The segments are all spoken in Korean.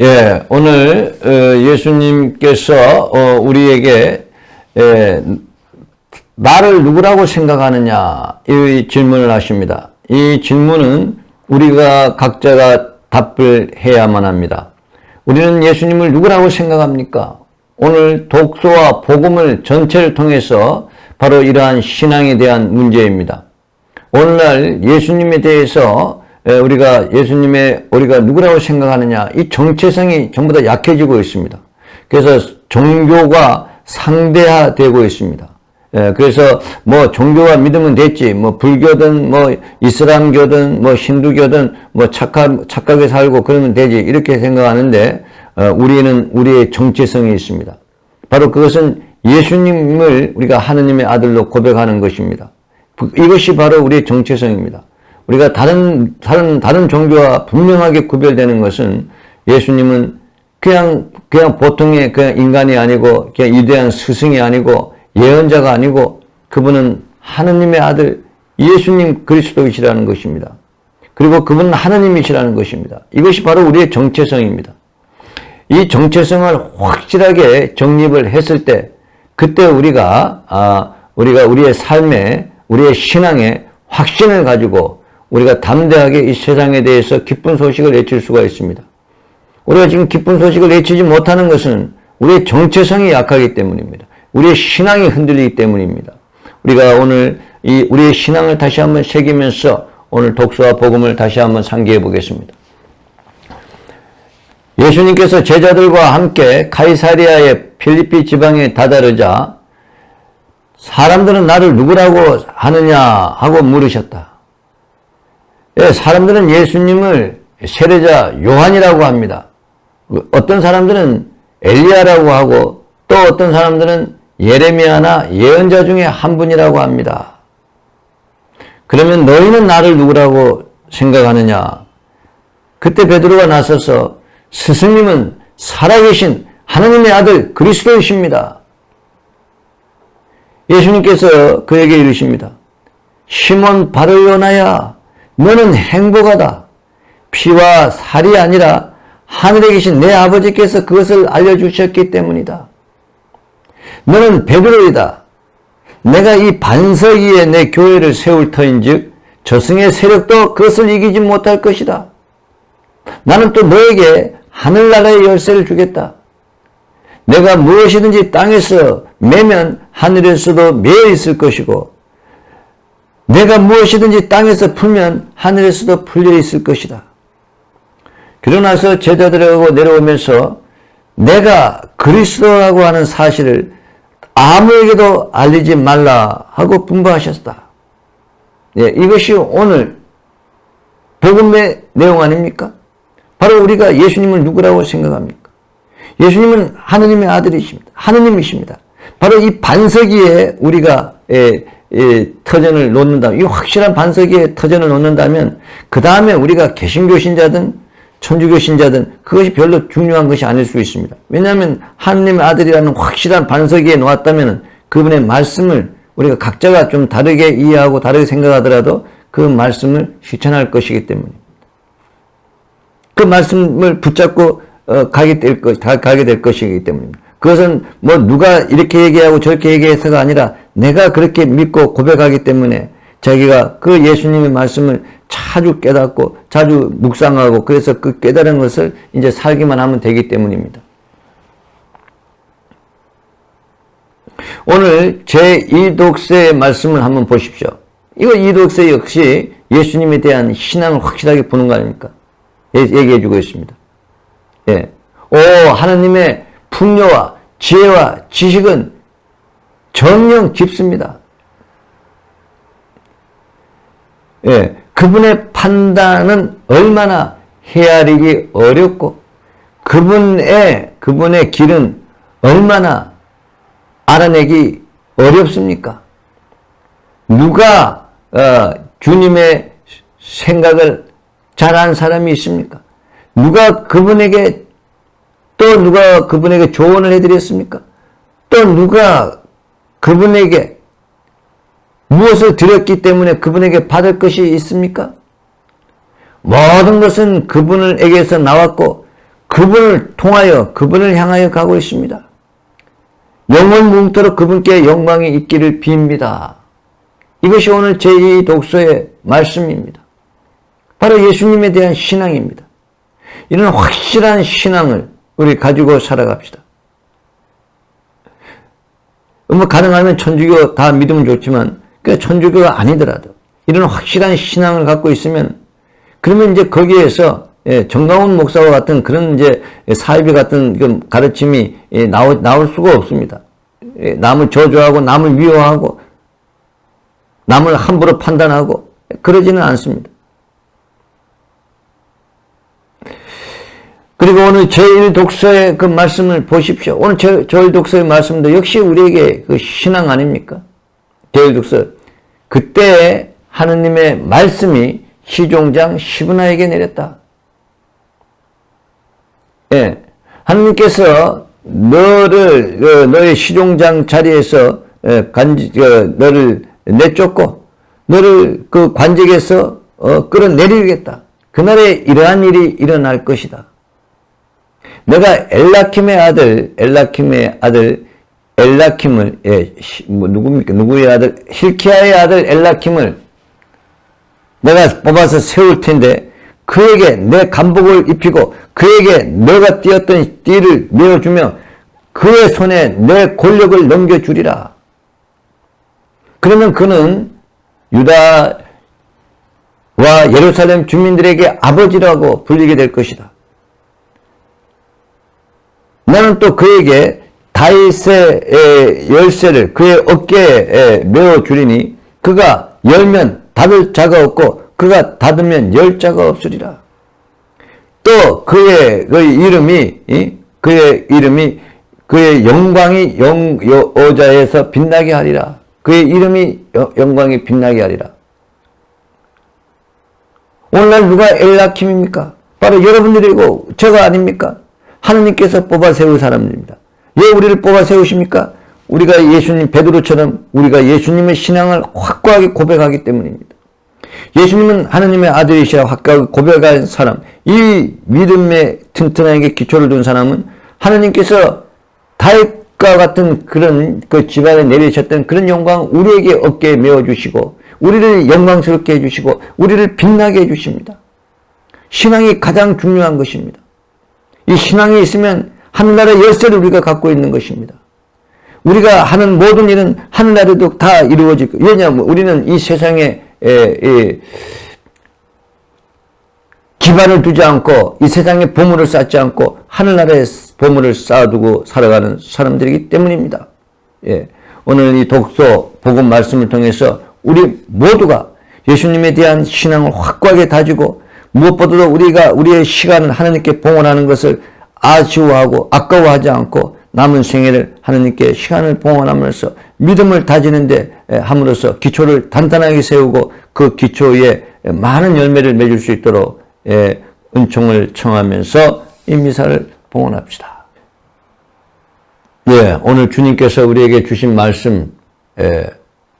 예, 오늘 어, 예수님께서 어, 우리에게 예, 나를 누구라고 생각하느냐 이 질문을 하십니다. 이 질문은 우리가 각자가 답을 해야만 합니다. 우리는 예수님을 누구라고 생각합니까? 오늘 독서와 복음을 전체를 통해서 바로 이러한 신앙에 대한 문제입니다. 오늘날 예수님에 대해서 에, 우리가 예수님의 우리가 누구라고 생각하느냐 이 정체성이 전부 다 약해지고 있습니다. 그래서 종교가 상대화되고 있습니다. 예, 그래서 뭐 종교와 믿으면 됐지, 뭐 불교든 뭐 이슬람교든 뭐 힌두교든 뭐 착각 착각에 살고 그러면 되지 이렇게 생각하는데 어, 우리는 우리의 정체성이 있습니다. 바로 그것은 예수님을 우리가 하느님의 아들로 고백하는 것입니다. 이것이 바로 우리의 정체성입니다. 우리가 다른 다른 다른 종교와 분명하게 구별되는 것은 예수님은 그냥 그냥 보통의 그냥 인간이 아니고 그냥 위대한 스승이 아니고 예언자가 아니고 그분은 하느님의 아들 예수님 그리스도이시라는 것입니다. 그리고 그분은 하느님이시라는 것입니다. 이것이 바로 우리의 정체성입니다. 이 정체성을 확실하게 정립을 했을 때 그때 우리가 아 우리가 우리의 삶에 우리의 신앙에 확신을 가지고 우리가 담대하게 이 세상에 대해서 기쁜 소식을 외칠 수가 있습니다. 우리가 지금 기쁜 소식을 외치지 못하는 것은 우리의 정체성이 약하기 때문입니다. 우리의 신앙이 흔들리기 때문입니다. 우리가 오늘 이 우리의 신앙을 다시 한번 새기면서 오늘 독서와 복음을 다시 한번 상기해 보겠습니다. 예수님께서 제자들과 함께 카이사리아의 필리피 지방에 다다르자 사람들은 나를 누구라고 하느냐 하고 물으셨다. 예, 사람들은 예수님을 세례자 요한이라고 합니다. 어떤 사람들은 엘리야라고 하고 또 어떤 사람들은 예레미야나 예언자 중에 한 분이라고 합니다. 그러면 너희는 나를 누구라고 생각하느냐? 그때 베드로가 나서서 스승님은 살아계신 하나님의 아들 그리스도이십니다. 예수님께서 그에게 이르십니다. 시몬 바르요나야 너는 행복하다. 피와 살이 아니라 하늘에 계신 내 아버지께서 그것을 알려주셨기 때문이다. 너는 베드로이다. 내가 이 반석 위에 내 교회를 세울 터인즉 저승의 세력도 그것을 이기지 못할 것이다. 나는 또 너에게 하늘나라의 열쇠를 주겠다. 내가 무엇이든지 땅에서 매면 하늘에서도 매여 있을 것이고 내가 무엇이든지 땅에서 풀면 하늘에서도 풀려 있을 것이다. 그러나서 제자들하고 내려오면서 내가 그리스도라고 하는 사실을 아무에게도 알리지 말라 하고 분부하셨다. 예, 이것이 오늘 복음의 내용 아닙니까? 바로 우리가 예수님을 누구라고 생각합니까? 예수님은 하느님의 아들이십니다. 하느님이십니다. 바로 이 반석 위에 우리가 예, 예, 터전을 놓는다면, 이 확실한 반석 위에 터전을 놓는다면, 그 다음에 우리가 개신교 신자든 천주교 신자든 그것이 별로 중요한 것이 아닐 수 있습니다. 왜냐하면 하느님의 아들이라는 확실한 반석 위에 놓았다면 그분의 말씀을 우리가 각자가 좀 다르게 이해하고 다르게 생각하더라도 그 말씀을 실천할 것이기 때문입니다. 그 말씀을 붙잡고 어, 가게 될 것, 가게 될 것이기 때문입니다. 그것은 뭐 누가 이렇게 얘기하고 저렇게 얘기해서가 아니라 내가 그렇게 믿고 고백하기 때문에 자기가 그 예수님의 말씀을 자주 깨닫고 자주 묵상하고 그래서 그 깨달은 것을 이제 살기만 하면 되기 때문입니다. 오늘 제2독서의 말씀을 한번 보십시오. 이거 이독서 역시 예수님에 대한 신앙을 확실하게 보는 거 아닙니까? 예, 얘기해 주고 있습니다. 예. 오, 하나님의 풍요와 지혜와 지식은 정령 깊습니다. 예. 그분의 판단은 얼마나 헤아리기 어렵고 그분의 그분의 길은 얼마나 알아내기 어렵습니까? 누가 어, 주님의 생각을 잘 아는 사람이 있습니까? 누가 그분에게 또 누가 그분에게 조언을 해드렸습니까? 또 누가 그분에게 무엇을 드렸기 때문에 그분에게 받을 것이 있습니까? 모든 것은 그분에게서 나왔고 그분을 통하여 그분을 향하여 가고 있습니다. 영원 뭉토록 그분께 영광이 있기를 빕니다. 이것이 오늘 제2 독서의 말씀입니다. 바로 예수님에 대한 신앙입니다. 이런 확실한 신앙을 우리 가지고 살아갑시다. 뭐 가능하면 천주교 다 믿으면 좋지만 그 천주교가 아니더라도 이런 확실한 신앙을 갖고 있으면 그러면 이제 거기에서 예, 정강훈 목사와 같은 그런 이제 사이비 같은 그 가르침이 예, 나올, 나올 수가 없습니다. 예, 남을 저주하고 남을 미워하고 남을 함부로 판단하고 그러지는 않습니다. 그리고 오늘 제1 독서의 그 말씀을 보십시오. 오늘 제, 제1 독서의 말씀도 역시 우리에게 그 신앙 아닙니까? 제1 독서. 그때 하느님의 말씀이 시종장 시브나에게 내렸다. 예. 하느님께서 너를, 그 너의 시종장 자리에서 예, 간지, 그 너를 내쫓고 너를 그 관직에서 어, 끌어내리겠다. 그날에 이러한 일이 일어날 것이다. 내가 엘라킴의 아들, 엘라킴의 아들, 엘라킴을, 예, 뭐, 누굽니까? 누구의 아들? 힐키야의 아들 엘라킴을 내가 뽑아서 세울 텐데, 그에게 내 간복을 입히고, 그에게 너가 띄었던 띠를 메어주며, 그의 손에 내 권력을 넘겨주리라. 그러면 그는 유다와 예루살렘 주민들에게 아버지라고 불리게 될 것이다. 나는 또 그에게 다윗의 열쇠를 그의 어깨에 메어 주리니 그가 열면 닫을 자가 없고 그가 닫으면 열 자가 없으리라. 또 그의 그 이름이 그의 이름이 그의 영광이 영, 여자에서 빛나게 하리라. 그의 이름이 영광이 빛나게 하리라. 오늘날 누가 엘라킴입니까? 바로 여러분들이고 제가 아닙니까? 하느님께서 뽑아 세울 사람입니다. 왜 우리를 뽑아 세우십니까? 우리가 예수님 베드로처럼 우리가 예수님의 신앙을 확고하게 고백하기 때문입니다. 예수님은 하느님의 아들이시라 확고하게 고백한 사람, 이 믿음의 튼튼하게 기초를 둔 사람은 하느님께서 다윗과 같은 그런 그 집안에 내리셨던 그런 영광 우리에게 어깨에 메어주시고 우리를 영광스럽게 해주시고 우리를 빛나게 해주십니다. 신앙이 가장 중요한 것입니다. 이 신앙이 있으면 하늘나라의 열쇠를 우리가 갖고 있는 것입니다. 우리가 하는 모든 일은 하늘나라에도 다 이루어질 거예요. 왜냐하면 우리는 이 세상에 에, 에, 기반을 두지 않고 이 세상에 보물을 쌓지 않고 하늘나라에 보물을 쌓아두고 살아가는 사람들이기 때문입니다. 예. 오늘 이 독서 복음 말씀을 통해서 우리 모두가 예수님에 대한 신앙을 확고하게 다지고 무엇보다도 우리가 우리의 시간을 하나님께 봉헌하는 것을 아쉬워하고 아까워하지 않고 남은 생애를 하나님께 시간을 봉헌하면서 믿음을 다지는데 함으로써 기초를 단단하게 세우고 그 기초에 많은 열매를 맺을 수 있도록 은총을 청하면서 이 미사를 봉헌합시다. 예, 오늘 주님께서 우리에게 주신 말씀, 예,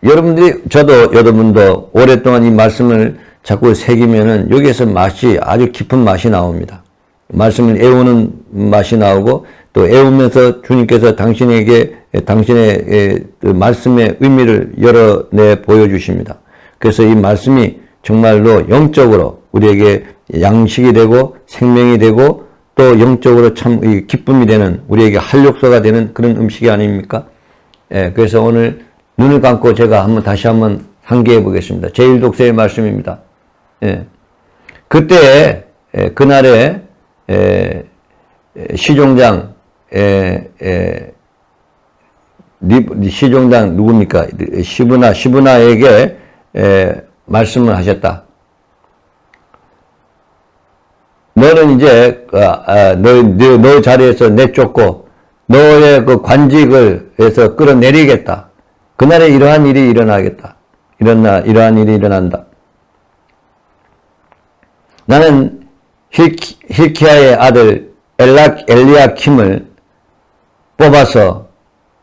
여러분들이 저도 여러분도 오랫동안 이 말씀을 자꾸 새기면은 여기에서 맛이 아주 깊은 맛이 나옵니다. 말씀을 애우는 맛이 나오고 또 애우면서 주님께서 당신에게 당신의 그 말씀의 의미를 열어내 보여주십니다. 그래서 이 말씀이 정말로 영적으로 우리에게 양식이 되고 생명이 되고 또 영적으로 참 기쁨이 되는 우리에게 활력소가 되는 그런 음식이 아닙니까? 예, 그래서 오늘 눈을 감고 제가 한번 다시 한번 상기해 보겠습니다. 제1독서의 말씀입니다. 예. 그때 예, 그날에 예, 시종장 시종장 누굽니까? 시브나 시브나에게 말씀을 하셨다. 너는 이제 아, 아, 너, 너, 너 자리에서 내쫓고 너의 그 관직을 해서 끌어내리겠다. 그날에 이러한 일이 일어나겠다. 일어나 이러한 일이 일어난다. 나는 힐키, 힐키야의 아들 엘라, 엘리야킴을 뽑아서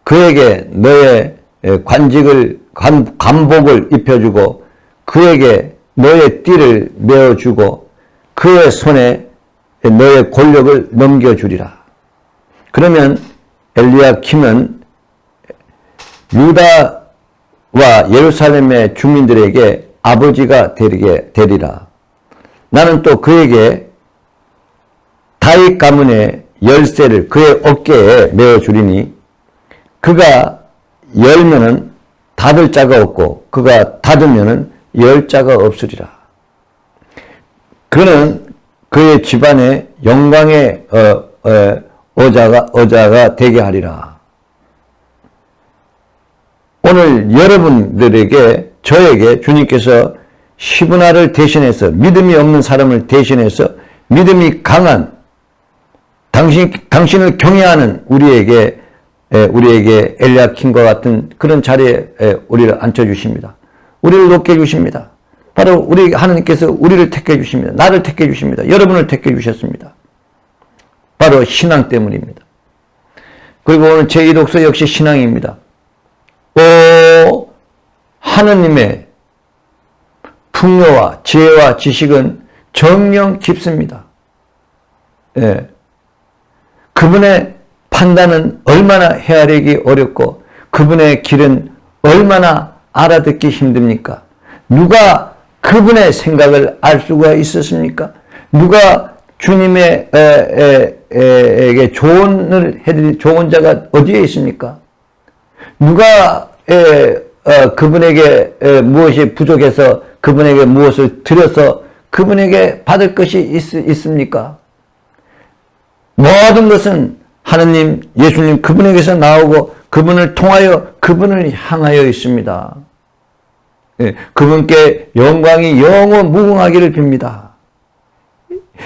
그에게 너의 관직을 관, 관복을 입혀주고 그에게 너의 띠를 메어주고 그의 손에 너의 권력을 넘겨주리라. 그러면 엘리야킴은 유다와 예루살렘의 주민들에게 아버지가 되리게 되리라. 나는 또 그에게 다윗 가문의 열쇠를 그의 어깨에 메어 주리니 그가 열면은 닫을 자가 없고 그가 닫으면은 열 자가 없으리라. 그는 그의 집안의 영광의 어, 어, 어자가 어자가 되게 하리라. 오늘 여러분들에게 저에게 주님께서 시브나를 대신해서 믿음이 없는 사람을 대신해서 믿음이 강한 당신 당신을 경외하는 우리에게 에, 우리에게 엘리야킴과 같은 그런 자리에 에, 우리를 앉혀 주십니다. 우리를 높게 해 주십니다. 바로 우리 하나님께서 우리를 택해 주십니다. 나를 택해 주십니다. 여러분을 택해 주셨습니다. 바로 신앙 때문입니다. 그리고 오늘 제 이독서 역시 신앙입니다. 오 하느님의 풍요와 지혜와 지식은 정령 깊습니다. 예. 그분의 판단은 얼마나 헤아리기 어렵고 그분의 길은 얼마나 알아듣기 힘듭니까? 누가 그분의 생각을 알 수가 있었습니까? 누가 주님의 에, 에, 에, 조언을 해드릴 좋은 자가 어디에 있습니까? 누가 에, 어, 그분에게 에, 무엇이 부족해서 그분에게 무엇을 드려서 그분에게 받을 것이 있, 있습니까? 모든 것은 하느님, 예수님 그분에게서 나오고 그분을 통하여 그분을 향하여 있습니다. 예, 그분께 영광이 영원 무궁하기를 빕니다.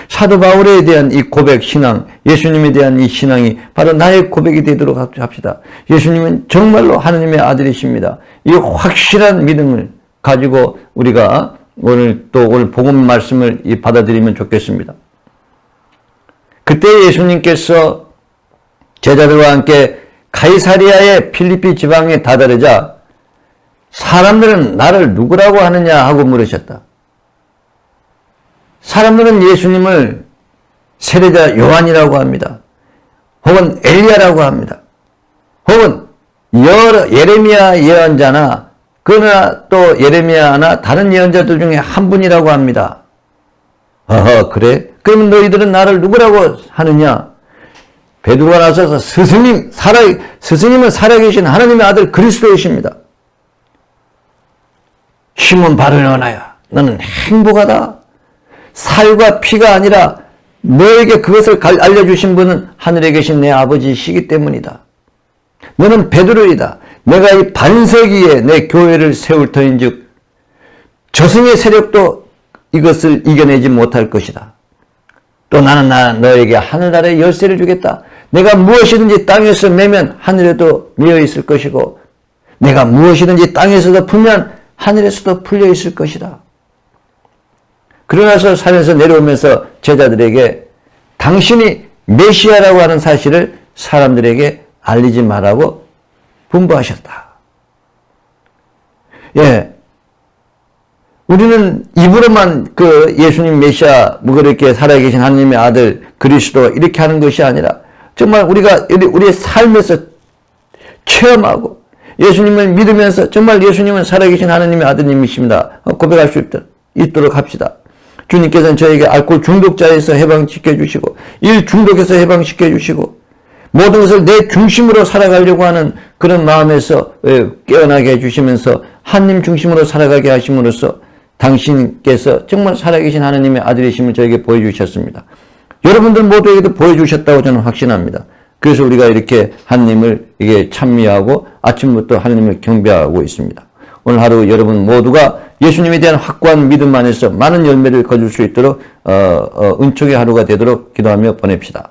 사도 바울에 대한 이 고백 신앙, 예수님에 대한 이 신앙이 바로 나의 고백이 되도록 합시다. 예수님은 정말로 하느님의 아들이십니다. 이 확실한 믿음을 가지고 우리가 오늘 또 오늘 복음 말씀을 받아들이면 좋겠습니다. 그때 예수님께서 제자들과 함께 가이사리아의 필리피 지방에 다다르자 사람들은 나를 누구라고 하느냐 하고 물으셨다. 사람들은 예수님을 세례자 요한이라고 합니다. 혹은 엘리야라고 합니다. 혹은 여러 예레미야 예언자나 그러나 또 예레미야나 다른 예언자들 중에 한 분이라고 합니다. 어허 그래? 그럼 너희들은 나를 누구라고 하느냐? 베드로가 나서서 스승님 살아 스승님은 살아계신 하나님의 아들 그리스도이십니다. 시몬 바르나야 너는 행복하다. 살과 피가 아니라 너에게 그것을 알려주신 분은 하늘에 계신 내 아버지시기 때문이다. 너는 베드로이다. 내가 이 반세기에 내 교회를 세울 터인즉 저승의 세력도 이것을 이겨내지 못할 것이다. 또 나는 나 너에게 하늘나라의 열쇠를 주겠다. 내가 무엇이든지 땅에서 매면 하늘에도 매여 있을 것이고 내가 무엇이든지 땅에서도 풀면 하늘에서도 풀려 있을 것이다. 그러나서 산에서 내려오면서 제자들에게 당신이 메시아라고 하는 사실을 사람들에게 알리지 말라고 분부하셨다. 예. 우리는 입으로만 그 예수님 메시아, 뭐 그렇게 살아계신 하나님의 아들, 그리스도 이렇게 하는 것이 아니라 정말 우리가 우리의 삶에서 체험하고 예수님을 믿으면서 정말 예수님은 살아계신 하나님의 아드님이십니다. 고백할 수 있도록 합시다. 주님께서는 저에게 알코올 중독자에서 해방시켜 주시고 일 중독에서 해방시켜 주시고 모든 것을 내 중심으로 살아가려고 하는 그런 마음에서 깨어나게 해주시면서 하나님 중심으로 살아가게 하심으로써 당신께서 정말 살아계신 하나님의 아들이심을 저에게 보여주셨습니다. 여러분들 모두에게도 보여주셨다고 저는 확신합니다. 그래서 우리가 이렇게 하나님을 이게 찬미하고 아침부터 하나님을 경배하고 있습니다. 오늘 하루 여러분 모두가 예수님에 대한 확고한 믿음 안에서 많은 열매를 거둘 수 있도록 어, 어, 은총의 하루가 되도록 기도하며 보냅시다.